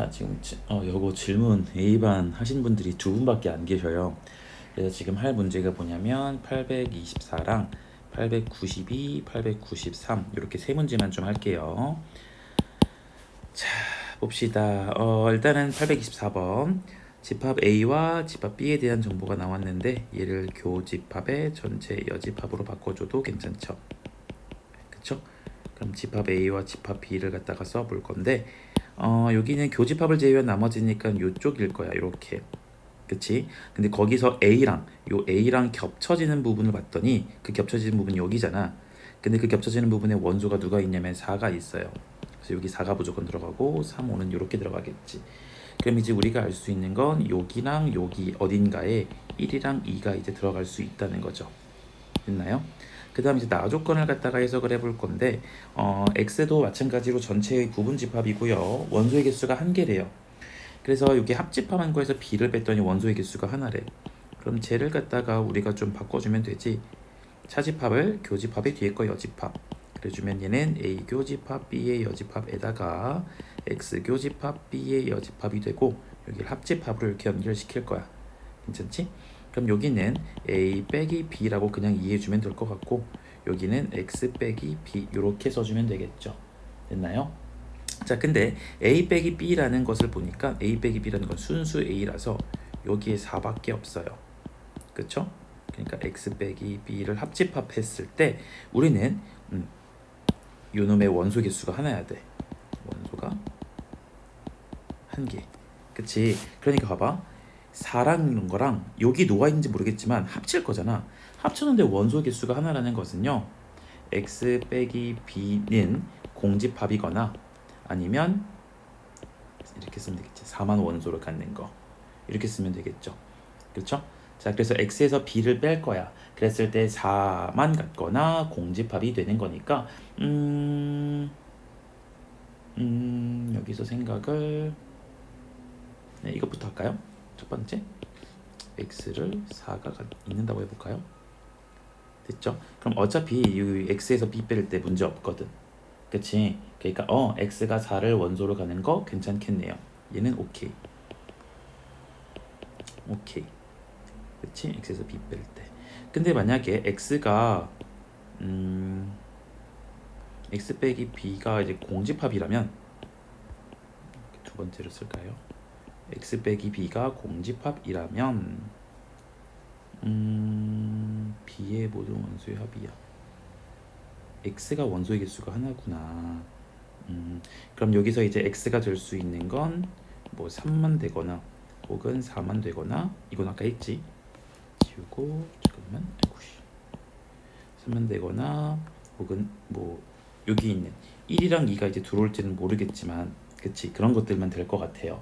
자 지금 지- 어 요거 질문 A반 하신 분들이 두 분밖에 안 계셔요. 그래서 지금 할 문제가 뭐냐면 824랑 892, 893 이렇게 세 문제만 좀 할게요. 자 봅시다. 어 일단은 824번 집합 A와 집합 B에 대한 정보가 나왔는데 얘를 교집합의 전체 여집합으로 바꿔줘도 괜찮죠. 그쵸? 그럼 집합 A와 집합 B를 갖다가 써볼 건데 어 여기는 교집합을 제외한 나머지니까 요쪽일 거야 이렇게. 그치? 근데 거기서 A랑 요 A랑 겹쳐지는 부분을 봤더니 그 겹쳐지는 부분이 여기잖아. 근데 그 겹쳐지는 부분에 원소가 누가 있냐면 4가 있어요. 그래서 여기 4가 무조건 들어가고 3, 5는 이렇게 들어가겠지. 그럼 이제 우리가 알 수 있는 건 여기랑 여기 어딘가에 1이랑 2가 이제 들어갈 수 있다는 거죠. 됐나요? 그 다음 이제 나 조건을 갖다가 해석을 해볼 건데 어, x도 마찬가지로 전체의 부분 집합이고요. 원소의 개수가 한 개래요. 그래서 여기 합집합한 거에서 b를 뺐더니 원소의 개수가 하나래. 그럼 쟤를 갖다가 우리가 좀 바꿔주면 되지? 차집합을 교집합의 뒤에 거 여집합. 그래주면 얘는 a 교집합 b의 여집합에다가 x 교집합 b의 여집합이 되고 여기를 합집합으로 이렇게 연결시킬 거야. 괜찮지? 그럼 여기는 a 빼기 b라고 그냥 이해해주면 될 것 같고 여기는 x 빼기 b 이렇게 써주면 되겠죠? 됐나요? 자 근데 a 빼기 b라는 것을 보니까 a 빼기 b라는 건 순수 a라서 여기에 4밖에 없어요. 그쵸? 그러니까 x 빼기 b를 합집합했을 때 우리는 음, 요놈의 원소 개수가 하나야 돼. 원소가 한 개. 그치? 그러니까 봐봐 4라는 거랑 여기 누가 있는지 모르겠지만 합칠 거잖아. 합쳤는데 원소 개수가 하나라는 것은요. X 빼기 b는 공집합이거나 아니면 이렇게 쓰면 되겠지. 4만 원소를 갖는 거. 이렇게 쓰면 되겠죠. 그렇죠? 자 그래서 x에서 b를 뺄 거야. 그랬을 때 4만 같거나 공집합이 되는 거니까 음, 음 여기서 생각을 네, 이것부터 할까요? 첫 번째 x를 4가 있는다고 해볼까요? 됐죠? 그럼 어차피 이 x에서 b 뺄 때 문제 없거든. 그치? 그러니까 어 x가 4를 원소로 가는 거 괜찮겠네요. 얘는 오케이. 오케이. 그치? x에서 b 뺄 때. 근데 만약에 x가 음 x 빼기 b가 이제 공집합이라면 두 번째로 쓸까요? X 빼기 b가 공집합이라면 음, b의 모든 원소의 합이야. x가 원소의 개수가 하나구나. 음, 그럼 여기서 이제 x가 될 수 있는 건 뭐 3만 되거나 혹은 4만 되거나 이건 아까 했지. 지우고 잠깐만. 아이고씨. 3만 되거나 혹은 뭐 여기 있는 1이랑 2가 이제 들어올지는 모르겠지만 그치 그런 것들만 될 것 같아요.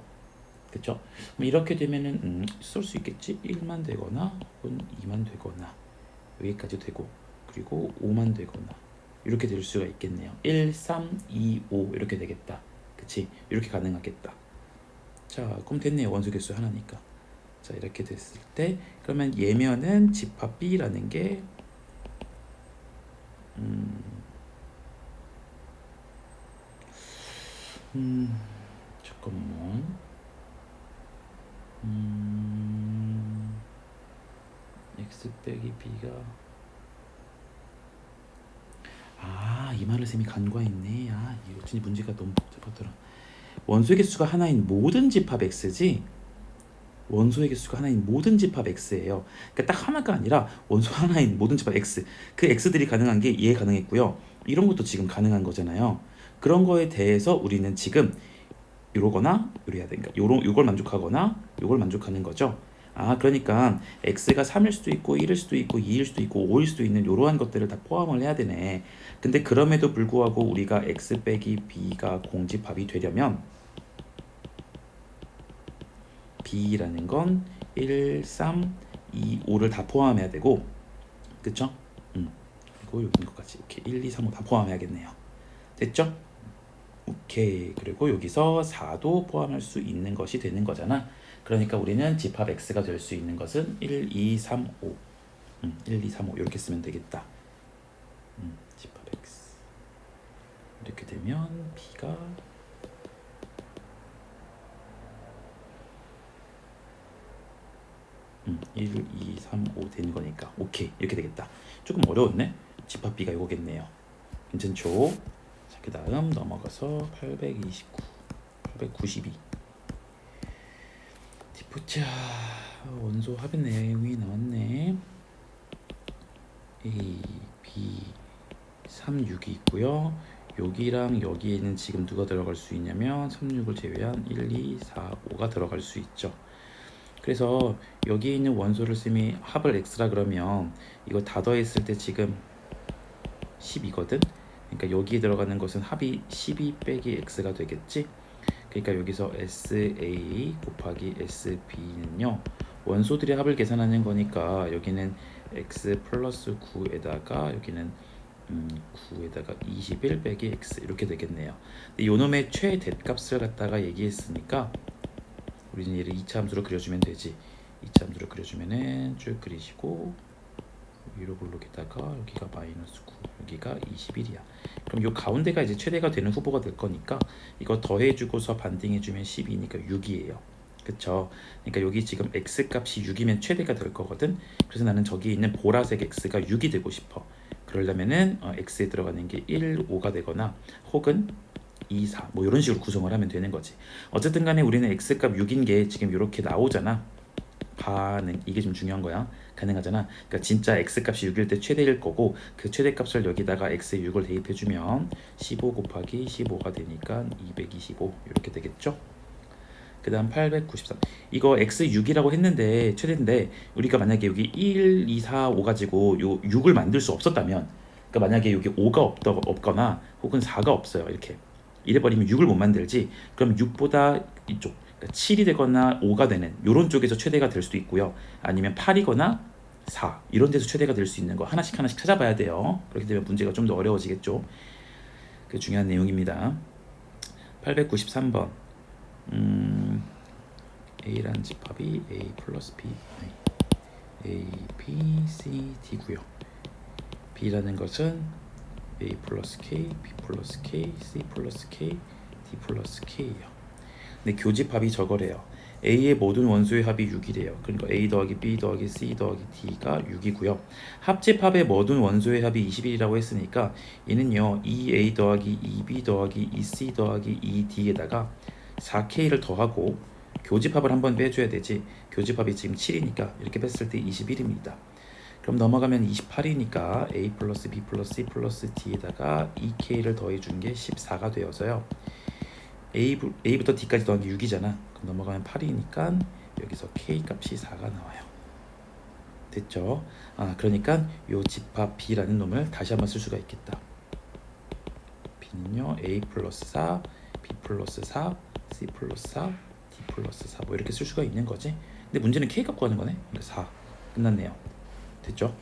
그쵸? 그럼 이렇게 되면은 음, 쓸수 있겠지? 1만 되거나 혹은 2만 되거나 여기까지 되고 그리고 5만 되거나 이렇게 될 수가 있겠네요. 1, 3, 2, 5 이렇게 되겠다. 그치? 이렇게 가능하겠다. 자, 그럼 됐네요. 원소 개수 하나니까. 자, 이렇게 됐을 때 그러면 예면은 집합 B라는 게 음, 음 잠깐만. 음, x 빼기 b가 아, 이 말을 쌤이 간과했네. 아, 진짜 문제가 너무 복잡하더라. 원소의 개수가 하나인 모든 집합 x지. 원소의 개수가 하나인 모든 집합 x예요. 그러니까 딱 하나가 아니라 원소 하나인 모든 집합 x. 그 x들이 가능한 게 이해 가능했고요. 이런 것도 지금 가능한 거잖아요. 그런 거에 대해서 우리는 지금 요러거나 요래야 되니까 요런 요걸 만족하거나 요걸 만족하는 거죠. 아 그러니까 x가 3일 수도 있고 1일 수도 있고 2일 수도 있고 5일 수도 있는 요러한 것들을 다 포함을 해야 되네. 근데 그럼에도 불구하고 우리가 x 빼기 b가 공집합이 되려면 b라는 건 1, 3, 2, 5를 다 포함해야 되고 그쵸? 음. 그리고 여기 것 같이 이렇게 1, 2, 3, 5 다 포함해야겠네요. 됐죠? 오케이. 그리고 여기서 4도 포함할 수 있는 것이 되는 거잖아. 그러니까 우리는 집합 x가 될 수 있는 것은 1, 2, 3, 5. 음, 1, 2, 3, 5 이렇게 쓰면 되겠다. 음, 집합 x. 이렇게 되면 b가 1, 2, 3, 5 되는 거니까 오케이 이렇게 되겠다. 조금 어려웠네. 집합 b가 이거겠네요. 괜찮죠? 자, 그 다음 넘어가서 829, 892. 디포차 원소 합의 내용이 나왔네. A, B, 3, 6이 있고요. 여기랑 여기에는 지금 누가 들어갈 수 있냐면 3, 6을 제외한 1, 2, 4, 5가 들어갈 수 있죠. 그래서 여기 있는 원소를 쌤이 합을 x라 그러면 이거 다 더했을 때 지금 10이거든. 그러니까 여기에 들어가는 것은 합이 12 빼기 x가 되겠지. 그러니까 여기서 SA 곱하기 SB는요 원소들의 합을 계산하는 거니까 여기는 x 플러스 9에다가 여기는 음, 9에다가 21 빼기 x 이렇게 되겠네요. 근데 요놈의 최대값을 갖다가 얘기했으니까 우리는 얘를 2차 함수로 그려주면 되지. 2차 함수로 그려주면은 쭉 그리시고 위로 블록에다가 여기가 마이너스 9 여기가 21이야. 그럼 요 가운데가 이제 최대가 되는 후보가 될 거니까 이거 더해주고서 반딩해주면 12니까 6이에요. 그쵸? 그러니까 여기 지금 x 값이 6이면 최대가 될 거거든. 그래서 나는 저기 있는 보라색 x가 6이 되고 싶어. 그러려면은 어, x에 들어가는 게 1, 5가 되거나 혹은 2, 4, 뭐 이런 식으로 구성을 하면 되는 거지. 어쨌든 간에 우리는 x 값 6인 게 지금 이렇게 나오잖아. 가능 이게 좀 중요한 거야. 가능하잖아. 그러니까 진짜 x 값이 6일 때 최대일 거고 그 최대 값을 여기다가 x에 6을 대입해 주면 15 곱하기 15가 되니까 225 이렇게 되겠죠? 그 다음 893 이거 x 6이라고 했는데 최대인데 우리가 만약에 여기 1, 2, 4, 5 가지고 요 6을 만들 수 없었다면 그러니까 만약에 여기 5가 없더, 없거나 혹은 4가 없어요 이렇게 이래 버리면 6을 못 만들지 그럼 6보다 이쪽 7이 되거나 5가 되는 요런 쪽에서 최대가 될 수도 있고요. 아니면 8이거나 4 이런 데서 최대가 될 수 있는 거 하나씩 하나씩 찾아봐야 돼요. 그렇게 되면 문제가 좀 더 어려워지겠죠? 그 중요한 내용입니다. 893번. 음, A라는 집합이 A 플러스 B. A, B, C, D고요. B라는 것은 A 플러스 K, B 플러스 K, C 플러스 K, D 플러스 K예요. 근데 교집합이 저거래요. A의 모든 원소의 합이 6이래요. 그러니까 A 더하기 B 더하기 C 더하기 D가 6이고요. 합집합의 모든 원소의 합이 21이라고 했으니까 얘는요 2A 더하기 2B 더하기 2C 더하기 2D에다가 4K를 더하고 교집합을 한번 빼줘야 되지. 교집합이 지금 7이니까 이렇게 뺐을 때 21입니다. 그럼 넘어가면 28이니까 A 플러스 B 플러스 C 플러스 D에다가 2K를 더해준 게 14가 되어서요. A, A부터 D까지 더한 게 6이잖아. 그럼 넘어가면 8이니까 여기서 K 값이 4가 나와요. 됐죠? 아 그러니까 요 집합 B라는 놈을 다시 한번 쓸 수가 있겠다. B는요 A 플러스 4, B 플러스 4, C 플러스 4, D 플러스 4 뭐 이렇게 쓸 수가 있는 거지. 근데 문제는 K 갖고 하는 거네. 그러니까 4 끝났네요. 됐죠?